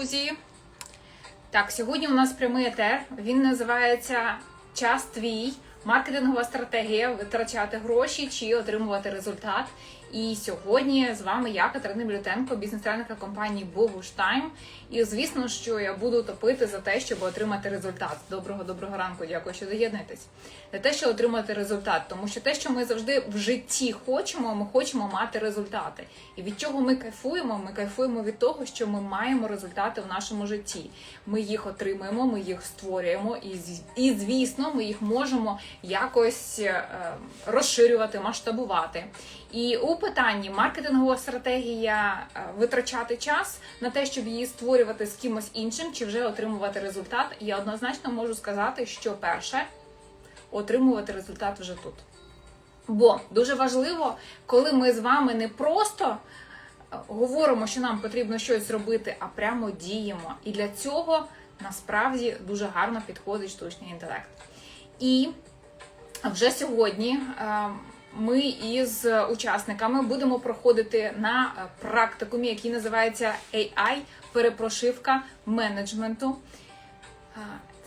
друзі! Так, сьогодні у нас прямий етер. Він називається Час твій. Маркетингова стратегія витрачати гроші чи отримувати результат. І сьогодні з вами я, Катерина Блютенко, бізнес-тренерка компанії Богуштайм. І звісно, що я буду топити за те, щоб отримати результат. Доброго доброго ранку, дякую, що доєднуєтесь. За те, що отримати результат, тому що те, що ми завжди в житті хочемо, ми хочемо мати результати. І від чого ми кайфуємо? Ми кайфуємо від того, що ми маємо результати в нашому житті. Ми їх отримуємо, ми їх створюємо, і і звісно, ми їх можемо якось е, розширювати, масштабувати. І у питанні маркетингова стратегія е, витрачати час на те, щоб її створювати з кимось іншим, чи вже отримувати результат. Я однозначно можу сказати, що перше отримувати результат вже тут. Бо дуже важливо, коли ми з вами не просто е, говоримо, що нам потрібно щось зробити, а прямо діємо. І для цього насправді дуже гарно підходить штучний інтелект. І вже сьогодні е, ми із учасниками будемо проходити на е, практикумі, який називається AI перепрошивка менеджменту. Е,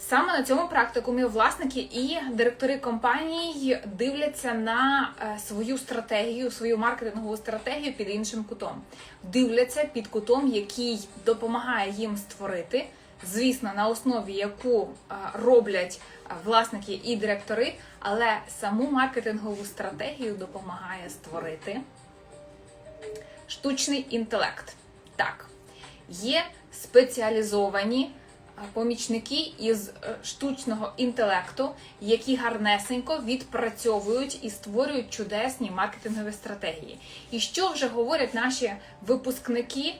Саме на цьому практикумі власники і директори компаній дивляться на е, свою стратегію, свою маркетингову стратегію під іншим кутом. Дивляться під кутом, який допомагає їм створити, звісно, на основі яку е, роблять е, власники і директори, але саму маркетингову стратегію допомагає створити штучний інтелект. Так, є спеціалізовані помічники із е, штучного інтелекту, які гарнесенько відпрацьовують і створюють чудесні маркетингові стратегії. І що вже говорять наші випускники?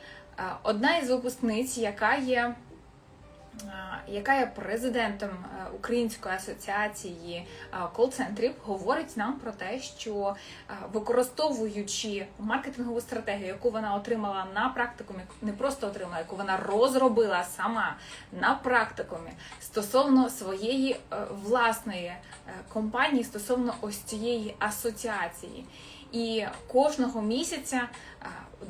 Одна із випускниць, яка є яка є президентом е, Української асоціації кол-центрів, говорить нам про те, що використовуючи маркетингову стратегію, яку вона отримала на практикумі, не просто отримала, яку вона розробила сама на практикумі стосовно своєї е, власної е, компанії, стосовно ось цієї асоціації. І кожного місяця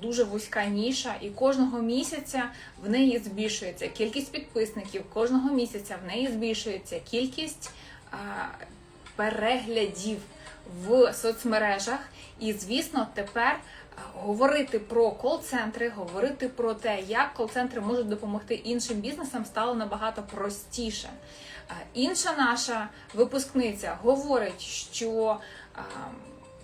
дуже вузька ніша, і кожного місяця в неї збільшується кількість підписників, кожного місяця в неї збільшується кількість переглядів в соцмережах. І, звісно, тепер говорити про кол-центри, говорити про те, як кол-центри можуть допомогти іншим бізнесам, стало набагато простіше. Інша наша випускниця говорить, що а,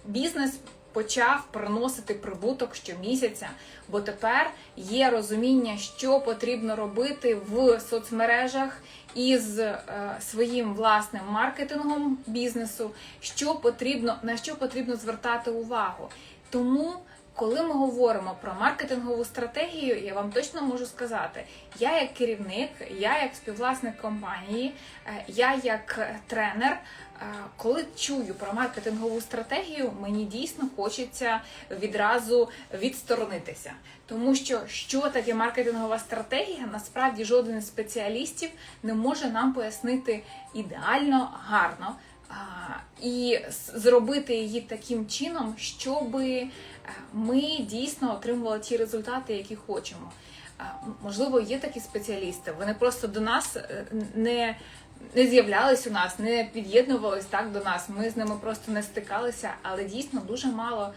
бізнес почав приносити прибуток щомісяця, бо тепер є розуміння, що потрібно робити в соцмережах із е, своїм власним маркетингом бізнесу, що потрібно на що потрібно звертати увагу. Тому коли ми говоримо про маркетингову стратегію, я вам точно можу сказати, я як керівник, я як співвласник компанії, е, я як тренер, е, коли чую про маркетингову стратегію, мені дійсно хочеться відразу відсторонитися. Тому що що таке маркетингова стратегія, насправді жоден із спеціалістів не може нам пояснити ідеально гарно. І зробити її таким чином, щоб ми дійсно отримували ті результати, які хочемо. Можливо, є такі спеціалісти. Вони просто до нас е, не, не з'являлись у нас, не під'єднувались так до нас. Ми з ними просто не стикалися, але дійсно дуже мало.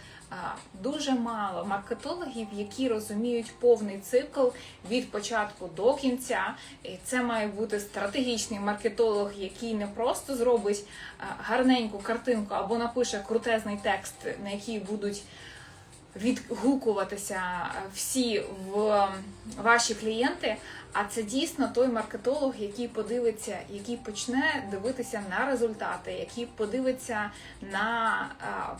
Дуже мало маркетологів, які розуміють повний цикл від початку до кінця. І це має бути стратегічний маркетолог, який не просто зробить гарненьку картинку або напише крутезний текст, на який будуть відгукуватися всі в ваші клієнти. А це дійсно той маркетолог, який подивиться, який почне дивитися на результати, який подивиться на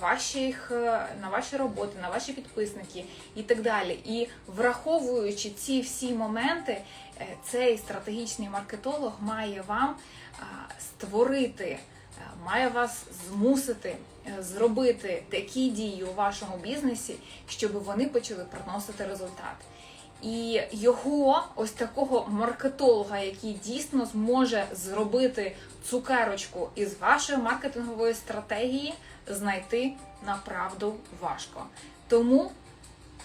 ваших е, на ваші роботи, на ваші підписники і так далі. І враховуючи ці всі моменти, е, цей стратегічний маркетолог має вам створити е, має вас змусити е, зробити такі дії у вашому бізнесі, щоб вони почали приносити результат. І його, ось такого маркетолога, який дійсно зможе зробити цукерочку із вашої маркетингової стратегії, знайти направду важко. Тому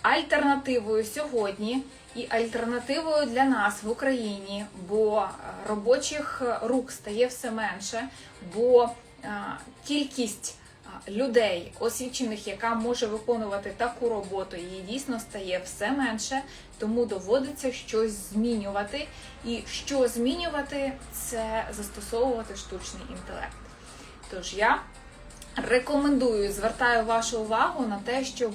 альтернативою сьогодні і альтернативою для нас в Україні, бо е, робочих рук стає все менше, бо е, кількість е, людей, освічених, яка може виконувати таку роботу, її дійсно стає все менше, тому доводиться щось змінювати. І що змінювати, це застосовувати штучний інтелект. Тож я рекомендую, звертаю вашу увагу на те, щоб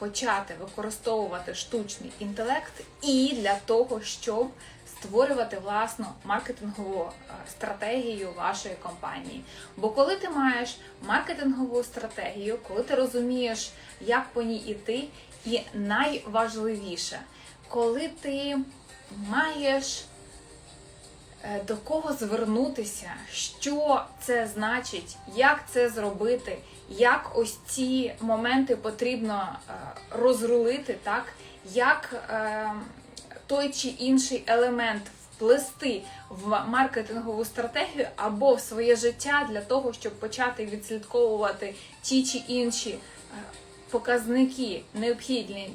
почати використовувати штучний інтелект і для того, щоб створювати власну маркетингову е, стратегію вашої компанії. Бо коли ти маєш маркетингову стратегію, коли ти розумієш, як по ній іти, і найважливіше, коли ти маєш до кого звернутися, що це значить, як це зробити, як ось ці моменти потрібно е, розрулити, так? Як е, той чи інший елемент вплести в маркетингову стратегію або в своє життя для того, щоб почати відслідковувати ті чи інші. Показники необхідні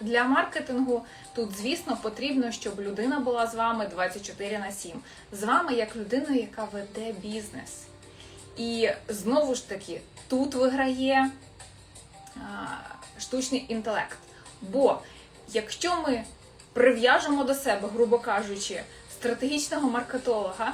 для- маркетингу. Тут, звісно, потрібно, щоб людина була з вами 24 на 7. З вами як людиною, яка веде бізнес. І знову ж таки, тут виграє а, штучний інтелект. Бо якщо ми прив'яжемо до себе, грубо кажучи, стратегічного маркетолога,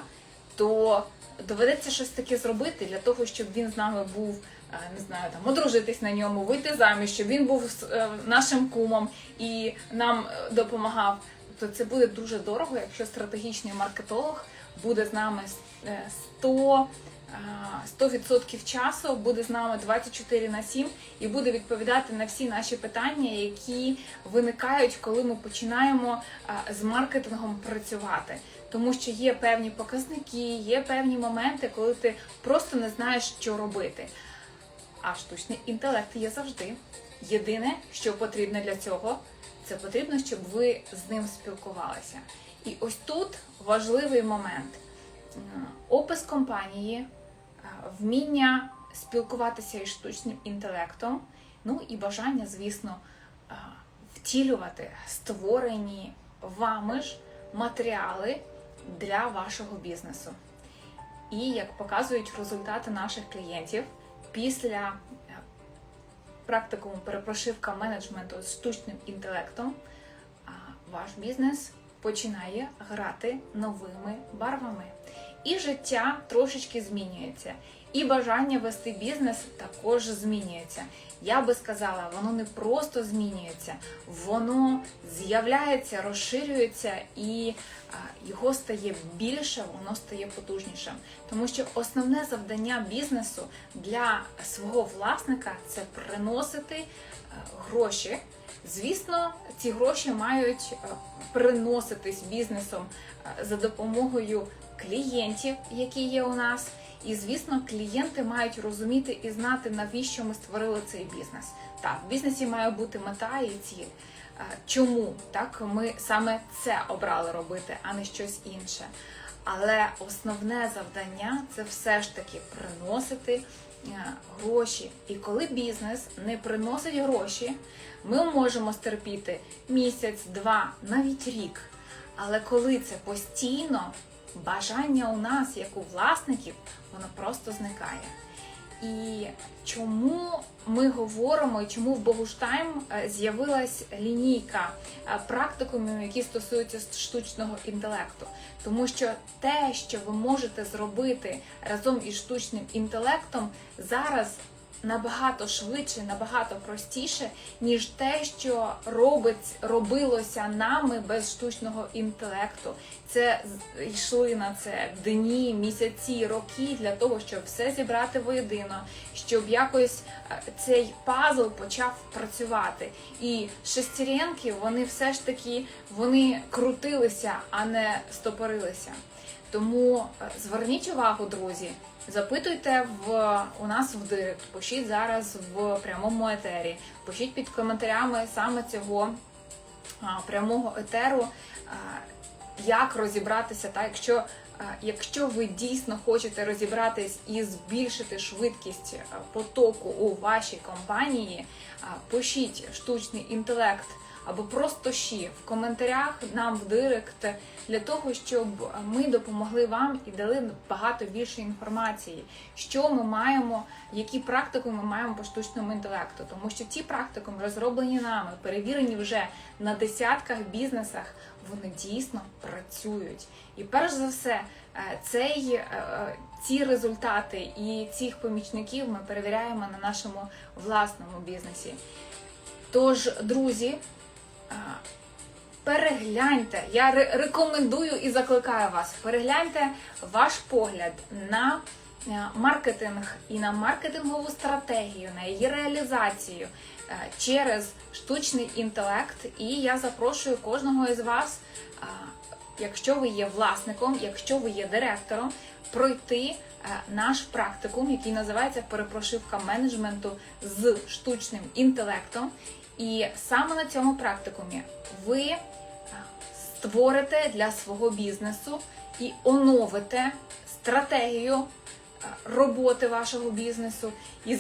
то доведеться щось таке зробити для того, щоб він з нами був, е, не знаю, там одружитись на ньому, вийти заміж, щоб він був е, нашим кумом і нам е, допомагав. Тобто це буде дуже дорого, якщо стратегічний маркетолог буде з нами е, 100 100% часу буде з нами 24 на 7 і буде відповідати на всі наші питання, які виникають, коли ми починаємо з маркетингом працювати. Тому що є певні показники, є певні моменти, коли ти просто не знаєш, що робити. А штучний інтелект є завжди. Єдине, що потрібно для цього, це потрібно, щоб ви з ним спілкувалися. І ось тут важливий момент. Опис компанії, е, вміння спілкуватися із штучним інтелектом, ну і бажання, звісно, е, втілювати створені вами ж матеріали для вашого бізнесу. І як показують результати наших клієнтів після е, практикуму перепрошивка менеджменту з штучним інтелектом, ваш бізнес починає грати новими барвами. І життя трошечки змінюється, і бажання вести бізнес також змінюється. Я би сказала, воно не просто змінюється, воно з'являється, розширюється і його стає більше, воно стає потужнішим. Тому що основне завдання бізнесу для свого власника це приносити е, гроші. Звісно, ці гроші мають е, приноситись бізнесом е, за допомогою клієнтів, які є у нас. І звісно, клієнти мають розуміти і знати, навіщо ми створили цей бізнес. Так, в бізнесі має бути мета і ціль. Е, Чому так ми саме це обрали робити, а не щось інше. Але основне завдання це все ж таки приносити гроші. І коли бізнес не приносить гроші, ми можемо стерпіти місяць, два, навіть рік. Але коли це постійно, бажання у нас, як у власників, воно просто зникає. І чому ми говоримо, і чому в Богуштайм е, з'явилась лінійка е, практикумів, які стосуються штучного інтелекту? Тому що те, що ви можете зробити разом із штучним інтелектом, зараз набагато швидше, набагато простіше, ніж те, що робить, робилося нами без штучного інтелекту. Це йшли на це дні, місяці, роки для того, щоб все зібрати воєдино, щоб якось е, цей пазл почав працювати. І шестеренки, вони все ж таки вони крутилися, а не стопорилися. Тому е, зверніть увагу, друзі. Запитуйте в у нас в директ, пишіть зараз в прямому етері, пишіть під коментарями саме цього а, прямого етеру, а, як розібратися, та якщо, е, якщо ви дійсно хочете розібратись і збільшити швидкість е, потоку у вашій компанії, е, пишіть штучний інтелект або просто щі в коментарях нам в директ для того, щоб ми допомогли вам і дали багато більше інформації, що ми маємо, які практикуми ми маємо по штучному інтелекту. Тому що ті практикуми розроблені нами, перевірені вже на десятках бізнесах, вони дійсно працюють. І перш за все, е, цей, е, е, ці результати і цих помічників ми перевіряємо на нашому власному бізнесі. Тож, друзі, перегляньте, я рекомендую і закликаю вас, перегляньте ваш погляд на е, маркетинг і на маркетингову стратегію, на її реалізацію е, через штучний інтелект. І я запрошую кожного із вас, якщо ви є власником, якщо ви є директором, пройти е, наш практикум, який називається перепрошивка менеджменту з штучним інтелектом. І саме на цьому практикумі ви створите для свого бізнесу і оновите стратегію е, роботи вашого бізнесу. І,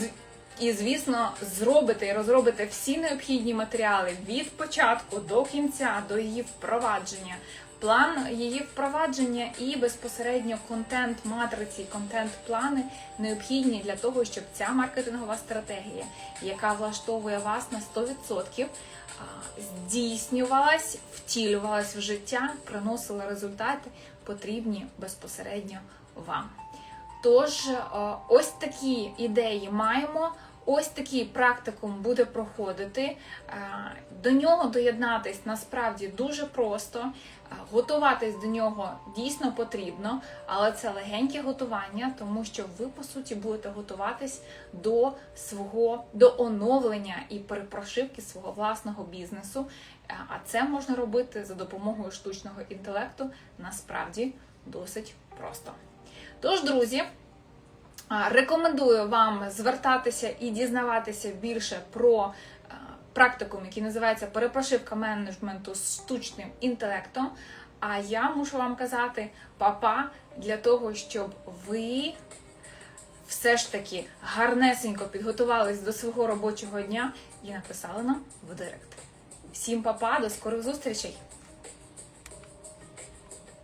і звісно, зробите і розробите всі необхідні матеріали від початку до кінця, до її впровадження. План її впровадження і безпосередньо контент матриці, контент-плани необхідні для того, щоб ця маркетингова стратегія, яка влаштовує вас на 100%, здійснювалась, втілювалась в життя, приносила результати, потрібні безпосередньо вам. Тож, ось такі ідеї маємо. Ось такий практикум буде проходити. Е, До нього доєднатись насправді дуже просто. Е, Готуватись до нього дійсно потрібно, але це легеньке готування, тому що ви по суті будете готуватись до свого до оновлення і перепрошивки свого власного бізнесу. Е, А це можна робити за допомогою штучного інтелекту насправді досить просто. Тож, друзі, Рекомендую вам звертатися і дізнаватися більше про е, практикум, який називається перепрошивка менеджменту з штучним інтелектом. А я мушу вам казати папа для того, щоб ви все ж таки гарнесенько підготувались до свого робочого дня і написали нам в директ. Всім папа, до скорих зустрічей!